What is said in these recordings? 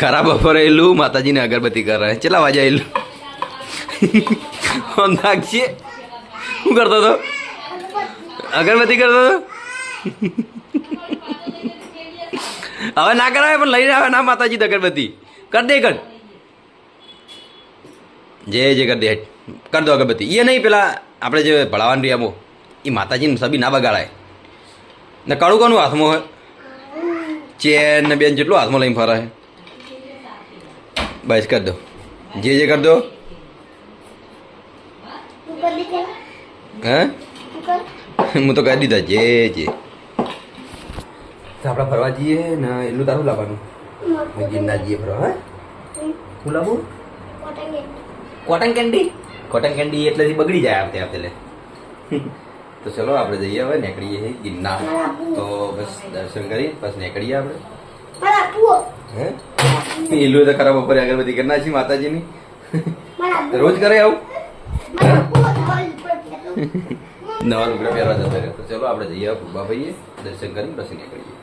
ખરાબ બપોરે એલું માતાજીને અગરબત્તી કરે કેટલા વાગે એલું નાખશે શું કરતો હતો? અગરબત્તી કરતો હતો? હવે ના કરાવે, પણ લઈને આવે ના માતાજી તો અગરબત્તી. કર દે, કર. જે જે કર દે. કર દો અગરબત્તી. એ નહીં, પેલા આપણે જે ભણાવવાનું રહ્યા એ માતાજીને સબી ના બગાડાય. ને કડું કોનું હાથમાં હોય? ચેન ને બેન જેટલું હાથમાં લઈને ફરે બસ કરી દો. જે જે કરી દો. હા? હું તો કહી દીધા જે જે. આપણે ફરવા જઈએ ને એટલું તારું લાવવાનું? ગિરનાર જઈએ ફરવા હા? શું લાવું કોટન કેન્ડી કોટન કેન્ડી એટલેથી બગડી જાય આપતે આપતે તો ચલો આપણે જઈએ હવે નીકળીએ ગિરનાર. તો બસ દર્શન કરી બસ નીકળીએ આપણે. હે? એલું તો ખરાબ બપોરે અગરબત્તી કરી નાખી માતાજીની. રોજ કરે આવું? નવા લુગડા પહેરવા જતા રહે. તો ચલો આપણે જઈએ ફૂબા ભાઈએ દર્શન કરી પછી નીકળીએ.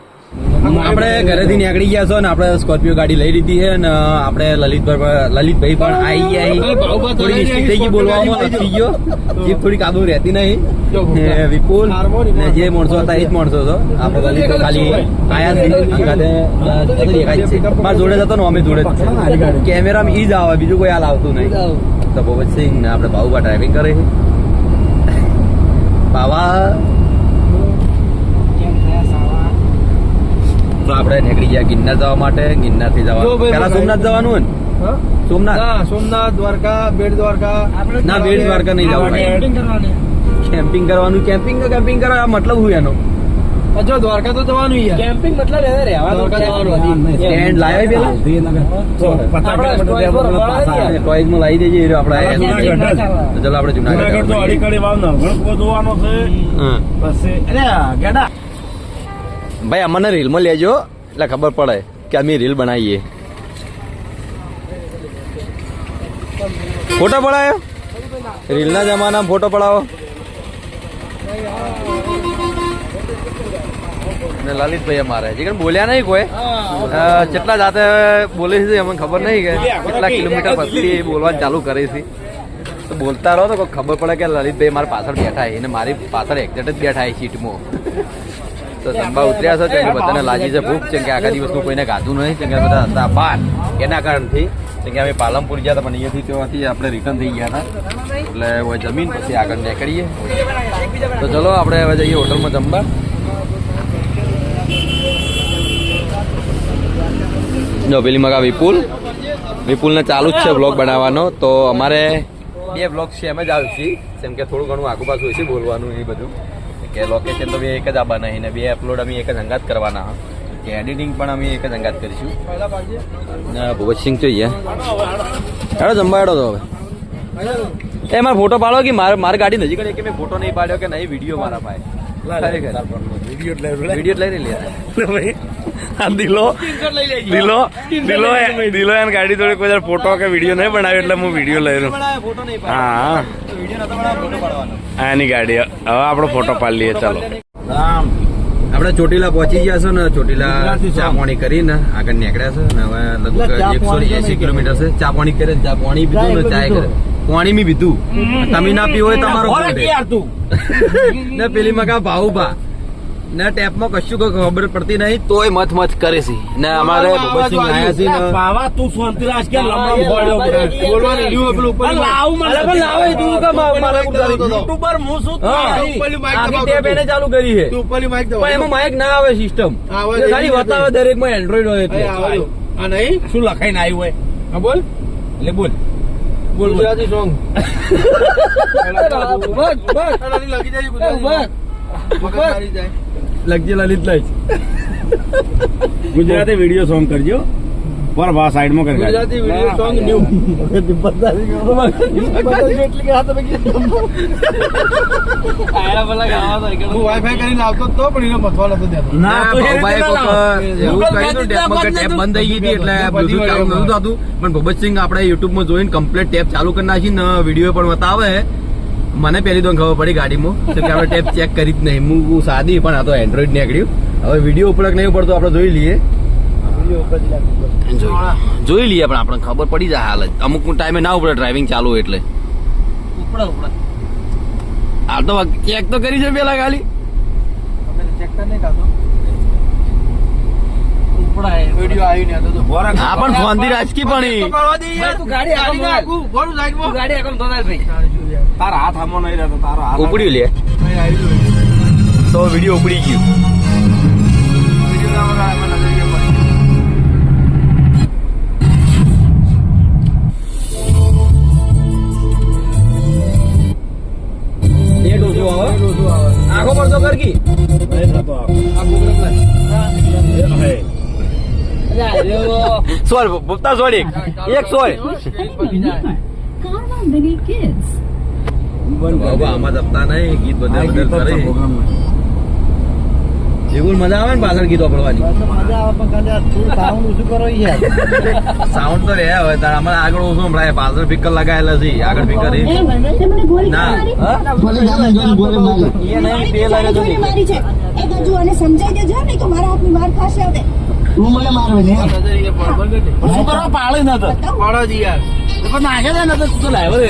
આપણે ઘરેથી નીકળી ગયા છો ને આપણે સ્કોર્પિયો ગાડી લઈ લીધી છે ને આપણે લલિતભાઈ લલિતભાઈ પણ આવી ગયા થોડી મિસ્ટેક થઈ ગઈ બોલવામાં લખી ગયો. જીપ થોડી કાબુ રહેતી નહીં. વિપુલ ને જે માણસો હતા એ જ માણસો હતો. આપણે લલિત ખાલી આયા જ. દેખાય જ છે મારા જોડે જતો ને અમે જોડે. કેમેરા કેમેરામાં ઈ જ આવે બીજું કોઈ હાલ આવતું નહીં. તો ભગવતસિંહ ને આપણે બાબુબા ડ્રાઇવિંગ કરે છે. બાવા તો આપણે નીકળી ગયા ગિરનાર જવા માટે. ગિરનારથી જવાનું પેલા સોમનાથ જવાનું હોય ને? સોમનાથ? સોમનાથ દ્વારકા બેટ દ્વારકા. ના, બેટ દ્વારકા નહીં જવાનું કેમ્પિંગ કરવાનું કેમ્પિંગ કેમ્પિંગ કરવા મતલબ હું એનો? અચ્છા દ્વારકા તો જવાનું યાર. કેમ્પિંગ મતલબ એને રહેવાનું જવાનું. સ્ટેન્ડ લાવ્યા પેલા? ટોઈઝમાં લાવી દેજે એ આપણે. જુનાગઢ. આપણે જુનાગઢ જુનાગઢ તો અડીકડી વાવ નવઘણ જોવાનો છે. હા. અરે ગેડા. ભાઈ અમને રીલમાં લેજો એટલે ખબર પડે કે અમે રીલ બનાવીએ. ફોટો પડાયો? રીલના જમાનામાં ફોટો પડાવો. ને લલિતભાઈ અમારે જે બોલ્યા નહીં કોઈ? કેટલા જાતે બોલે છે અમને ખબર નહીં કે કેટલા કિલોમીટર પછી બોલવાનું ચાલુ કરી છે. તો બોલતા રહો તો ખબર પડે કે લલિતભાઈ મારા પાછળ બેઠા છે. અને મારી પાછળ એક્ઝેક્ટ જ બેઠા છે સીટમાં. તો સંભા ઉતર્યા છો કે બધાને લાગી છે ભૂખ છે કે આખા દિવસનું કોઈને ગાધું નહીં કે બધા હતા બાર, એના કારણથી, કેમ કે અમે પાલનપુર ગયા હતા, પણ અહીંયાથી ત્યાંથી આપણે રિટર્ન થઈ ગયા હતા. એટલે હવે જમીન પછી આગળ નીકળીએ. તો ચલો, આપણે હવે જઈએ હોટલમાં જમવા. જો, પેલી મગા વિપુલ. વિપુલને ચાલુ જ છે બ્લોગ બનાવવાનો. તો અમારે બે બ્લોગ છે એમ જ આવશે જેમ કે થોડું ઘણું આગુ પાછું છે બોલવાનું એ બધું. કે લોકેશન તો બે એક જ આવવાના છે ને બે અપલોડ અમે એક જ અંગાત કરવાના કે એડિટિંગ પણ અમે એક જ અંગાત કરીશું. ના ભગતસિંહ જોઈએ હેડો જમવા હેડો તો હવે. એ મારો ફોટો પાડો કે મારે મારી ગાડી નજીક કે મેં ફોટો નહીં પાડ્યો કે નહીં? વીડિયો મારા ભાઈ વીડિયો લઈને લે. દિલો દિલો દિલો દિલો એને ગાડી જોડે કોઈ ફોટો કે વીડિયો નહીં બનાવ્યો એટલે હું વીડિયો લઈ રહ્યો હા વીડિયો નતો બનાવ્યો ફોટો પાડવાનો. આ એની ગાડી હવે આપણો ફોટો પાડી લઈએ ચાલો. આપણે ચોટીલા પહોંચી ગયા છે ને ચોટીલા ચા પાણી કરીને આગળ નીકળ્યા છે ને હવે લગભગ એકસો એસી કિલોમીટર છે. ચા પાણી કરે ચા પાણી પીધું ને ચાય કરે પાણી મી પીધું. તમે ના પીવો હોય તમારો. ને પેલી મગા ભાઉભા. ને ટેપમાં કશું કોઈ ખબર પડતી નહીં તોય મત મત કરે છે. ને અમારે ભગતસિંહ આયા છે ને. તું શાંતિ કે લમણમ પડ્યો બોલવાનું રહ્યું પેલું ઉપર. લાવ મને પણ લાવે તું કે મારા ઉપર. ચાલુ યુટ્યુબર હું શું હા. આખી ટેપ એને ચાલુ કરી છે. તું ઉપરલી mic દબાવ. પણ એમાં માઇક ના આવે સિસ્ટમ આવે ખાલી બતાવે દરેકમાં એન્ડ્રોઈડ હોય એટલે. આ નહીં? શું લખાઈને આવ્યું હોય? હા બોલ. એટલે બોલ. બોલ ગુજરાતી સોંગ લગી જાય ગુજરાતી મગજ મારી જાય. લગજે લલિત લઈ ગુજરાતી વીડિયો સોંગ કરજો. પર વા સાઈડમાં કરી. ગુજરાતી વીડિયો સોંગ ન્યુ હું વાઈફાઈ કરીને આવતો તો પણ એને મથવા નતો દેતો. ના, તો ભાઈ. એવું કહી હતું ટેપમાં કે ટેપ બંધ થઈ ગઈ હતી એટલે બધું ચાલુ નતું થતું. પણ ભગતસિંહ આપણે યુટ્યુબમાં જોઈને કમ્પ્લીટ ટેપ ચાલુ કરી નાખી ને વીડિયો પણ બતાવે. મને પહેલી તો ખબર પડી ગાડીમાં તો કે આપણે ટેપ ચેક કરી જ નહીં હું હું સાદી પણ આ તો એન્ડ્રોઈડ નીકળ્યું હવે વીડિયો ઉપર નહીં પડતો આપણે જોઈ લઈએ જોઈ જોઈ લઈએ પણ આપણને ખબર પડી જાય હાલ અમુક ટાઈમે ના ઉપડે ડ્રાઇવિંગ ચાલુ એટલે ઉપડા ઉપડા હાલ તો ચેક તો કરી છે પેલા ખાલી ચેક કર નહીં કાતો ઉપડા એ વિડિયો આવી ને તો હા પણ ફોનથી રાજકી પણ ઈ. પાડવા દે યાર તું ગાડી આગળ ગાડી તારા હાથ આમાં નહીં રહેતો તારો હાથ ઉપડ્યું લે. તો વીડિયો ઉપડી ગયું. આખો પડતો કર કી આ પ્રોગ્રામ સોલ ભૂપતા સોલ એક. એક આમાં જપતા નહીં ગીત બધા બધા કરે. જેવું મજા આવે ને પાછળ ગીતો પડવાની? સાઉન્ડ તો રહ્યા હોય તાર અમારે આગળ ઓછું સંભળાય. પાછળ સ્પીકર લગાયેલા છે આગળ મને ગોળી ના. મારી? એ નહીં બે લાગે તો. ગોળી મારી છે. એ બાજુ અને સમજાઈ દેજો નહીં તો મારા હાથની માર ખાશે હવે. નજરિયા પર બગડે શું કરવા પાડે ન તો પાડો જી યાર. નાખે ને તો તું લાવ્યો રે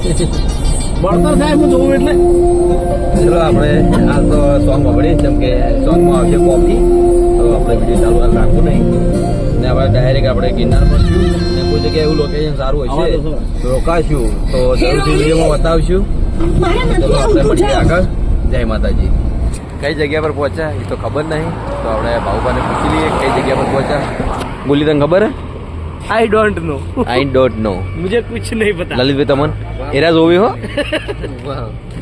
બળતર થાય હું જોઉં એટલે. ચલો આપણે હાલ તો સોંગ વગડી જેમ કે સોંગમાં આવશે કોફી. તો આપણે વીડિયો ચાલુ રાખવું નહીં. ને આપણે ડાયરેક્ટ આપણે ગિરનાર પર છું ને કોઈ જગ્યાએ એવું લોકેશન સારું હોય છે રોકાશું. તો જરૂરથી વિડીયોમાં બતાવશું. ચલો આપણે મળીએ આગળ. જય માતાજી. કઈ જગ્યા પર પહોંચ્યા? એ તો ખબર નહીં. તો આપણે ભાઉભાને પૂછી લઈએ કઈ જગ્યા પર પહોંચ્યા? બોલી તને ખબર હે? I don't know I don't know मुझे कुछ नहीं पता લલિતભાઈ તમન એરા જોવી હો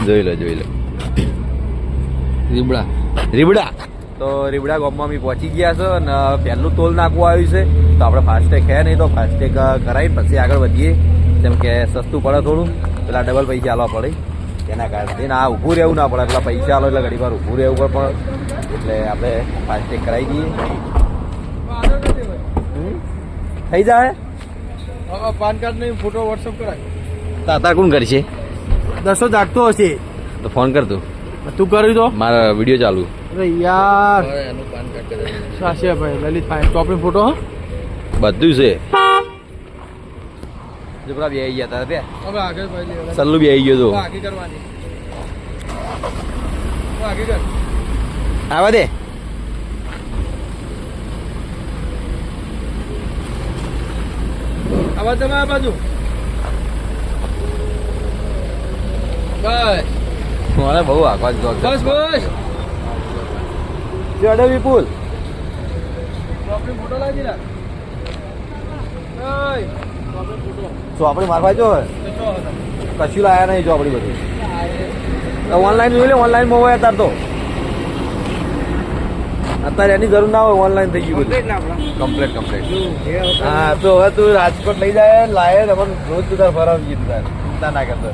જોઈ લો જોઈ લો રીબડા રીબડા તો રીબડા ગામમાં અમે પહોંચી ગયા છે અને પહેલું ટોલ નાકવું આવ્યું છે તો આપણે ફાસ્ટેગ છે નહીં તો ફાસ્ટેગ કરાવી પછી આગળ વધીએ જેમ કે સસ્તું પડે થોડું પેલા ડબલ પૈસા આલવા પડે એના કારણે ના ઊભું રહેવું ના પડે એટલા પૈસા આલો એટલે ઘડી વાર ઊભું રહેવું પડે એટલે આપણે ફાસ્ટેગ કરાવી દઈએ હમ? થઈ જાય? હવે પાન કાર્ડ નહીં ફોટો વોટ્સઅપ કરાય. તાતા કોણ કરશે? દસો જાગતો હશે. તો ફોન કર તું. તું કરી દો મારા વીડિયો ચાલુ. અરે યાર. સાસિયા ભાઈ લલિત ભાઈ ચોપડી ફોટો બધું છે. જબરા બે આવી ગયા તારા બે. હવે આગળ ભાઈ સલ્લુ બી આવી ગયો તો. આગળ કરવાની. આગળ કર. આવા દે. આવા તમે આ બાજુ બસ મને બહુ જ બસ બસ ચડે વિપુલ ફોટો લાગી ચોપડી મારવા જો કશું લાયા નહીં ચોપડી બધું ઓનલાઈન જોઈ લે ઓનલાઈન મોબાઈલ તાર તો અત્યારે એની જરૂર ના હોય ઓનલાઈન થઈ ગયું બધું. કમ્પ્લેટ કમ્પ્લીટ હા તો હવે તું રાજકોટ લઈ જાય લાય ને રોજ તું તાર ફરાવજી તું તાર ચિંતા ના કરતો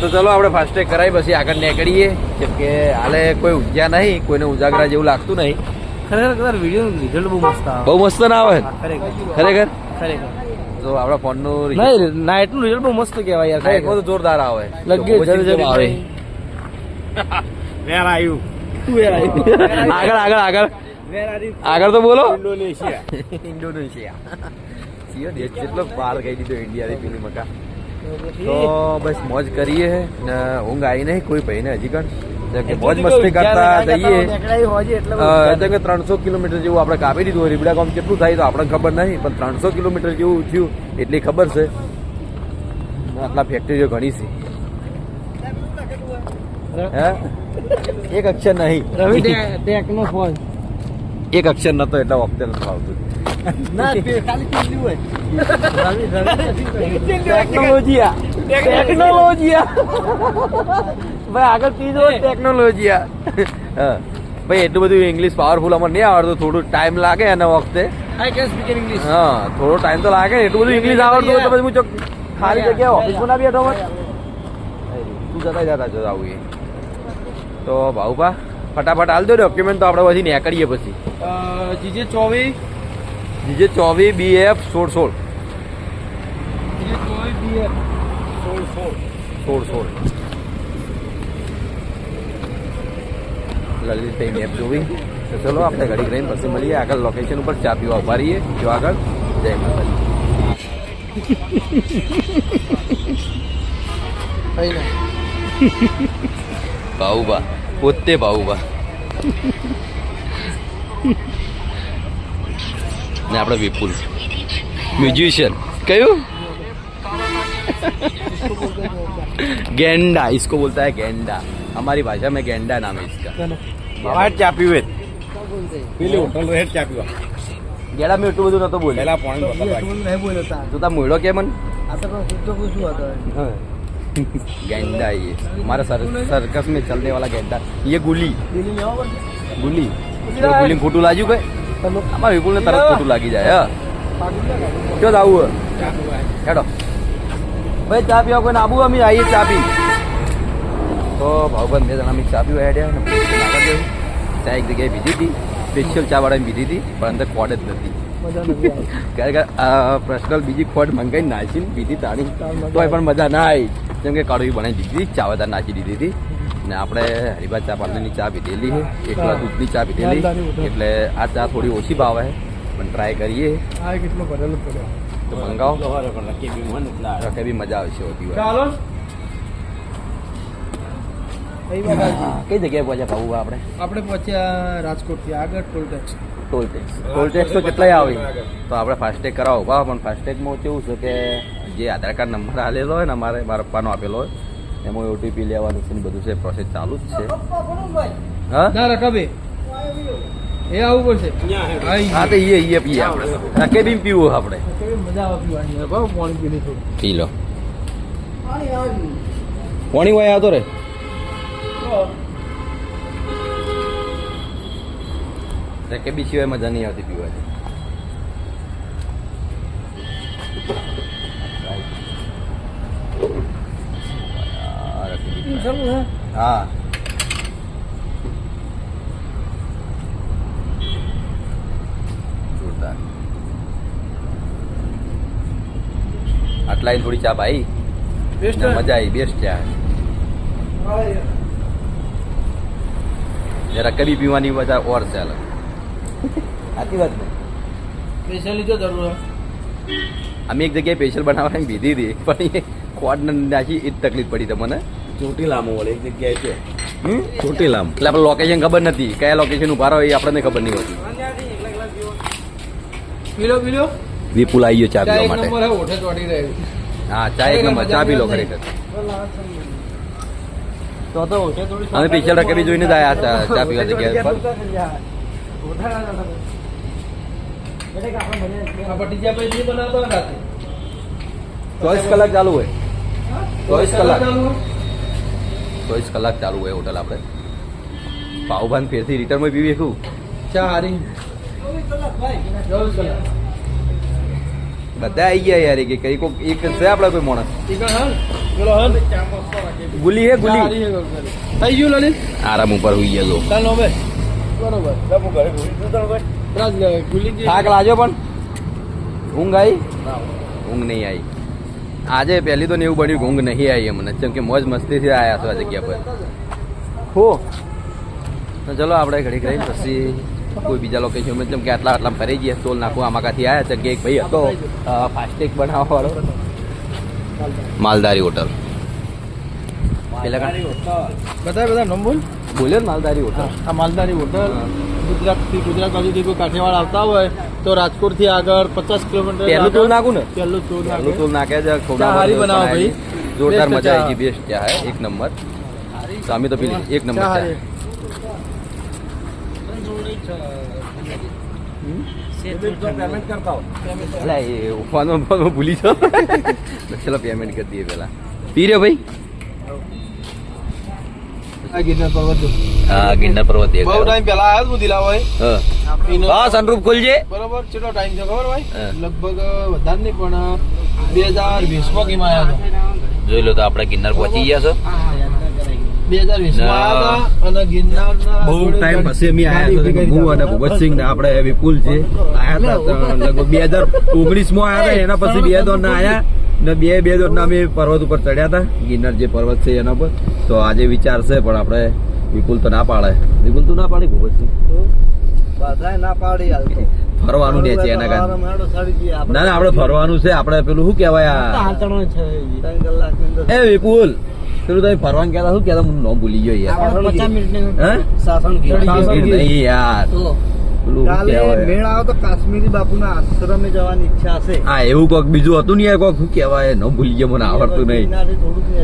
તો. ચલો આપણે ફાસ્ટેગ કરાવી પછી આગળ નીકળીએ. કેમ કે હાલે કોઈ ઉજ્યા નહીં કોઈને ઉજાગરા જેવું લાગતું નહીં. ખરેખર વીડિયો રિઝલ્ટ બહુ મસ્ત આવે. બહુ મસ્ત ના આવે? ખરેખર. ખરેખર? ખરેખર. તો આપણા ફોનનું નહીં નાઇટનું રિઝલ્ટ બહુ મસ્ત કહેવાય યાર નાઇટમાં તો જોરદાર આવે. લગે જરી આવે. વેર આવ્યું આગળ આગળ આગળ. આગળ તો બોલો. ઇન્ડોનેશિયા. ઇન્ડોનેશિયા. સિયો દેશ જેટલો બહાર ગઈ દીધો ઇન્ડિયાની પેલી મકા. તો બસ મોજ કરીએ ને ઊંઘ આવી નહીં કોઈ ભાઈ ને હજી કણ કે મોજ મસ્તી કરતા જઈએ. કે ત્રણસો કિલોમીટર જેવું આપણે કાપી દીધું રીબડા ગામ કેટલું થાય તો આપણને ખબર નહીં પણ ત્રણસો કિલોમીટર જેવું થયું એટલી ખબર છે. આટલા ફેક્ટરીઓ ઘણી છે? હે? એક અક્ષર નહીં. રવિ ટેક નો ફોન. એક અક્ષર નતો એટલા વખતે નથી આવતું ના ખાલી કેટલી હોય. ટેકનોલોજીયા. ટેકનોલોજીયા. ભાઈ આગળ ચીજ હોય ટેકનોલોજીયા. ભાઈ એટલું બધું ઇંગ્લિશ પાવરફુલ અમને નહીં આવડતું. થોડું ટાઈમ લાગે એના વખતે. આઈ કેન સ્પીક ઇંગ્લિશ હા થોડો ટાઈમ તો લાગે ને. એટલું બધું ઇંગ્લિશ આવડતું હોય તો પછી હું ખાલી જગ્યાએ ઓફિસ બનાવી તું જતા જતા જતા આવું તો ભાઉભા ફટાફટ હાલ દો ડોક્યુમેન્ટ તો આપણે પછી નીકળીએ પછી. જીજે ચોવીસ જીજે ચોવીસ બી એફ સોળ સોળ. સોળ સોળ. લલિતભાઈ મેપ જોવી. તો ચલો આપણે ઘડી રહીને પછી મળીએ. આગળ લોકેશન ઉપર ચા પીવા ઊભા રહીએ. જો આગળ. જય માતાજી. ભાઉબા પોતે ભાઉબા ને આપણે વિપુલ મ્યુઝિશિયન કયું गेंडा इसको बोलता है गेंडा हमारी भाषा में गेंडा नाम है इसका બહાર ચા પીવે પેલી હોટલ રહે ચા પીવા ગેડા મેં એટલું બધું નતો બોલે પેલા પાણી બતાવવા નહીં બોલતા તું તા મોયડો કે મન આ તો શુદ્ધ પૂછવું હતો गेंडा ये हमारा सर, सर्कस में चलने वाला गेंडा ये गुली દિલ્હી લેવા પડશે गुली તો ગુલી ખોટું લાગ્યું કઈ તમે અમારા વિપુલ ને તરત ખોટું લાગી જાય હા પાટું ના કાઢો. ક્યાં આવું હેડો ભાઈ ચા પીવા કોઈ આબુ અમે આવીએ ચા પી તો ભાવબંધ બે જણા અમે ચા પીવા હેડ્યા ને પછી આગળ ગયું ચા એક જગ્યાએ પીધી હતી સ્પેશિયલ ચા વાળાને પીધી હતી પણ અંદર ખોટ જ નથી મજા નથી આવી. કારણ કે આ પર્સનલ બીજી ખોટ મંગાઈ નાખીને પીધી તાણી તોય પણ મજા ના આવી જેમ કે કડવી બનાવી દીધી હતી નાખી દીધી હતી. ને આપણે હરિભા ચા પાર્લરની ચા પીધેલી છે. એકલા દૂધની ચા પીધેલી. એટલે આ ચા થોડી ઓછી ભાવે પણ ટ્રાય કરીએ. કેટલો તો મંગાવો. રખે બી મજા આવશે હોતી હોય? કઈ જગ્યાએ પહોંચ્યા ભાવું આપણે? આપણે પહોંચ્યા રાજકોટથી આગળ toll tax toll tax toll tax તો કેટલાય આવે. તો આપણે ફાસ્ટેગ કરાવો. ભાવ પણ ફાસ્ટેગમાં કેવું છે કે જે આધાર કાર્ડ નંબર આલેલો હોય ને અમારે મારા પપ્પાનો આપેલો હોય એમાં ઓટીપી લેવાનું છે ને બધું છે પ્રોસેસ ચાલુ જ છે. હા? ના રકાબે એ આવું પડશે. હા. તો ઈએ ઈએ પીએ આપણે. રકે બી પીવું આપણે. મજા આવે પીવાની. બહુ પાણી પીને થોડું. પી લો. પોણી હોય આવતો રે રકે બી સિવાય મજા નહીં આવતી પીવાની આ ચાલુ હે. હા જોરદાર. આટલા થોડી ચા ભાઈ બેસ્ટ મજા આવી બેસ્ટ ચા. જરા કભી પીવાની મજા ઓર છે અલગ. સાચી વાત ને? સ્પેશિયલી જો જરૂર અમે એક જગ્યાએ સ્પેશિયલ બનાવવાની દીધી હતી પણ એ ખોટ નાખી એ જ તકલીફ પડી તમને. ચોટીલામાં વળે એક જગ્યાએ છે. ચોટીલામ? એટલે આપણે લોકેશન ખબર નથી. કયા લોકેશન ઊભા રહ્યો એ આપણને ખબર નહીં હોતી. પીલો પીલો? વિપુલ આવી ગયો ચા પીવા માટે. નંબર હે ચા એક નંબર. ચા પી લો ખરેખર. તો તો ઓઠે થોડી અમે સ્પેશિયલ રકેબી જોઈને જ આવ્યા હતા. ચા પીવા જગ્યા પર. ચોવીસ કલાક ચાલુ હોય. ચોવીસ કલાક? ચોવીસ કલાક ચાલુ હોય હોટલ આપણે. પાઉભાન ફેરથી રિટર્નમાં પીવી શું? ચા હારી. બધા આવી ગયા યાર કે કઈ કોક એક છે આપણા કોઈ માણસ. ઠીક હે પેલો હે ગુલી? હે ગુલી. થઈ ગયું લલિત આરામ ઉપર હોઈ ગયો બરોબર થાક લાજો પણ. ઊંઘ આવી ઊંઘ નહીં આવી આજે પહેલી તો ને એવું બન્યું ઊંઘ નહીં આવી અમને જેમ કે મોજ મસ્તીથી આવ્યા છો આ જગ્યા પર. હો. તો ચલો આપણે ઘડી કરી પછી કોઈ બીજા લોકેશનમાં મતલબ કે આટલા આટલા ફરી ગયા ટોલ નાખો આમાં કાંથી આવ્યા છે કે એક ભાઈ હતો ફાસ્ટેગ બનાવવા વાળો માલદારી હોટલ બધા બધા નંબર બોલ્યો ને માલધારી હોટલ? આ માલધારી હોટલ. ગુજરાતથી ગુજરાત બાજુથી કોઈ કાઠિયાવાડ આવતા હોય તો રાજકોટથી આગળ પચાસ કિલોમીટર પહેલું ટોલ નાખું ને? પહેલું ટોલ પહેલું ટોલ નાખે છે હારી બનાવો ભાઈ. જોરદાર મજા ચા. આવી ગઈ બેસ્ટ ત્યાં હે એક નંબર. તો તો પેલી એક નંબર. અલા એ ઉફાનો ઉફાનો ભૂલી જાઓ. ચલો પેમેન્ટ કરી દઈએ પેલા પી રહ્યો ભાઈ? ગિરનાર પર્વત હા ગિરનાર પર્વત દેખ બહુ ટાઈમ પહેલા આવ્યો હું દિલા હોય હા. સનરૂફ ખોલજે. બરોબર કેટલો ટાઈમ છે ખબર ભાઈ? લગભગ વધારે નહીં પણ બે હજાર વીસમાં કેમ આવ્યા હતા. જોઈ લો તો આપણે ગિરનાર પહોંચી ગયા છો. બે હજાર વીસમાં આવ્યા હતા અને ગિરનાર બહુ ટાઈમ પછી અમે આયા હતા હું અને ભૂપતસિંહ ને આપણે વિપુલ છે. આયા હતા લગભગ બે હજાર ઓગણીસમાં આયા હતા એના પછી બે હજાર ના આયા. ને બે બે દોટના અમે પર્વત ઉપર ચડ્યા હતા. ગિરનાર જે પર્વત છે એના પર તો આજે વિચાર છે પણ આપણે વિપુલ તો ના પાડે. વિપુલ તો ના પાડી ભૂપતસિંહ ના પાડી ફરવાનું ને છે એના કારણે. ના ના આપણે ફરવાનું છે. આપણે પેલું શું કહેવાય એ વિપુલ પેલું તમે ફરવાનું કહેતા શું કહેતા હું ન ભૂલી ગયો યાર. નહીં યાર. કાલે મેળ આવે તો કાશ્મીરી બાપુના આશ્રમે જવાની ઈચ્છા છે. હા એવું કોક બીજું હતું ને કોક? શું કહેવાય? ભૂલી ગયો મને આવડતું નહીં.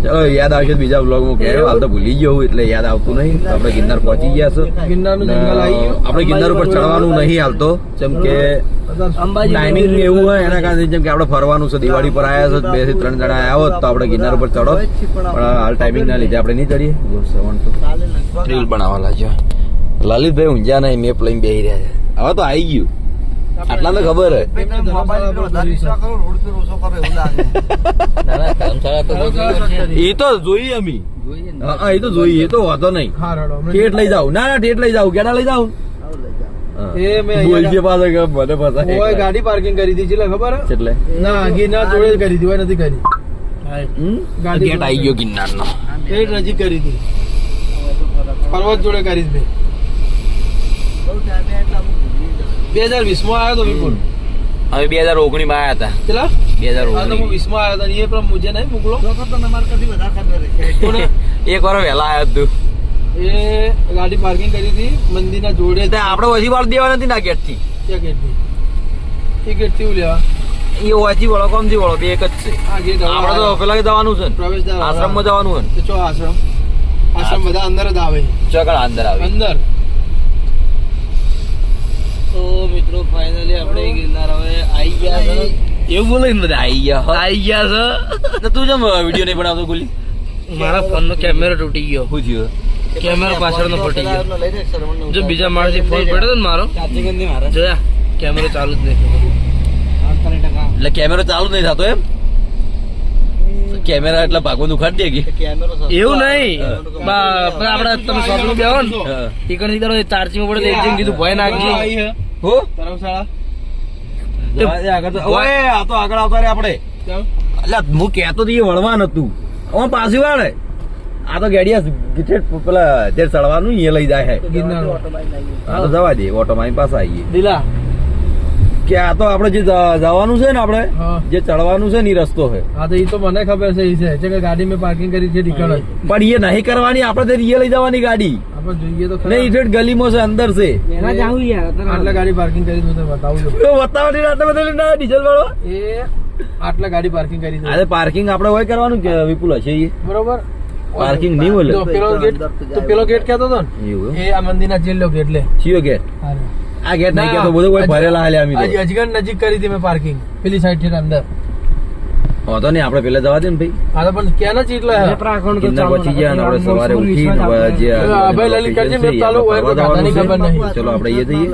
ચલો યાદ આવશે બીજા બ્લોગમાં કહેવાય હાલ તો ભૂલી ગયો હું એટલે યાદ આવતું નહીં. આપણે ગિરનાર પહોંચી ગયા છે. ગિરનારનું જંગલ આવી આપણે ગિરનાર ઉપર ચડવાનું નહીં હાલતો. જેમ કે ટાઈમિંગ એવું હોય એના કારણે જેમ કે આપણે ફરવાનું છે દિવાળી પર આવ્યા છો બેથી ત્રણ જણા આવ્યા હોત તો આપણે ગિરનાર ઉપર ચડો. પણ હાલ ટાઈમિંગ ના લીધે આપણે નહીં ચડીએ. સેવન તો રીલ બનાવવા લાગ્યો. લલિતભાઈ ઊંઝા નહીં મેપ લઈને બેહી રહ્યા છે. હવે તો આવી ગયું. આટલા તો ખબર હે. એટલે મોબાઈલ પર વધારે વિશ્વાસ કરો, રોડ પર ઓછો કરો એવું લાગે. એ તો જોઈએ અમે. હા હા, એ તો જોઈએ એ તો વાંધો નહીં. ઠેઠ લઈ જાવ ના ના ઠેઠ લઈ જાવ કેડા લઈ જાવ ગાડી પાર્કિંગ કરી દીધી છે ખબર હે? એટલે ના ગિરનાર જોડે જ કરી દીધી હોય નથી કરી. ગેટ આવી ગયો ગિરનાર નો કરી હતી પર્વત જોડે કરી હતી બે હજાર વીસમાં આવ્યો તો વિપુલ. હવે બે હજાર ઓગણી માં આવ્યા હતા. કેટલા? બે હજાર ઓગણીસ. વીસમાં આવ્યો હતો એ પણ મુજે નહીં મોકલો. કોને? એક વાર વહેલા આવ્યો તું એ ગાડી પાર્કિંગ કરી હતી મંદિરના જોડે. જ. આપડે ઓછી વાળ દેવા નથી ના ગેટથી ક્યાં ગેટથી? એ ગેટથી હું લેવા? એ ઓછી વળો કોમથી વળો? બે એક જ છે. આ આપડે તો પેલા જવાનું છે આશ્રમમાં જવાનું હોય ચો આશ્રમ? આશ્રમ બધા અંદર જ આવે. ને અંદર આવે. અંદર? તો મિત્રો ફાઇનલી આપણે ગિરનાર હવે આવી ગયા છે. એવું બોલે ને બધા આઈ ગયા હો. આઈ ગયા છે? તું જેમ વીડિયો નહીં બનાવતો ગુલી મારા ફોન નો કેમેરો તૂટી ગયો. શું થયો? કેમેરો પાછળનો ફટી ગયો. જો બીજા માણસથી ફોન પડ્યો ને મારો. જોયા કેમેરો ચાલુ જ નહીં એટલે કેમેરો ચાલુ જ નહીં થતો એમ? કેમેરા એટલે ભાગો ઉખાડી દે કે એવું નહીં. પણ આપડે તમે શોપમાં બેહો ને. હા. ટીકણથી ચાર્જિંગ પડે તો એક કીધું ભય નાખજે. હો ધર્મશાળા. ઓય આ તો આગળ આવતા રે આપણે? એટલે હું કહેતો તો એ વળવા નતું હવે પાછી વાળે. આ તો ગેડિયા પેલા જે ચડવાનું એ લઈ જાય હે. ગિરનાર આ તો જવા દે ઓટોમાં અહીં પાસે આવીએ દિલા કે આ તો આપણે જે જવાનું છે ને આપણે જે ચડવાનું છે ને એ રસ્તો છે. હા તો એ તો મને ખબર છે એ છે. કે ગાડી મેં પાર્કિંગ કરી છે ટીકણ પણ એ નહીં કરવાની આપણે તો એ લઈ જવાની ગાડી. આપણે જોઈએ તો નહીં ઠેઠ ગલીમાં છે અંદર છે. આટલા ગાડી પાર્કિંગ કરી દઉં બતાવું બતાવવાની રાતે બધા ના ડીઝલ વાળો. એ આટલા ગાડી પાર્કિંગ કરી છે. અરે પાર્કિંગ આપણે હોય કરવાનું કે વિપુલ હશે એ બરોબર. પાર્કિંગ નહીં બોલે પેલો ગેટ તો પેલો ગેટ કહેતો હતો ને? એ આ મંદિરના જેલ્લો ગેટ લે. ચિયો ગેટ આ ગેટ નહીં તો બધું કોઈ ભરેલા હાલ્યા અમે હજી અજગર નજીક કરી હતી મેં પાર્કિંગ પેલી સાઈડથી અંદર. તો વાંધો નહીં આપણે પેલા જવા દે ને ભાઈ. હા તો પણ ક્યાં નથી એટલે? ગિરનાર પછી ગયા અને આપણે સવારે ઉઠી જે ભાઈ લલિત કરજે, મેં ચાલુ હોય, ખબર નહીં. ચલો આપણે એ જઈએ.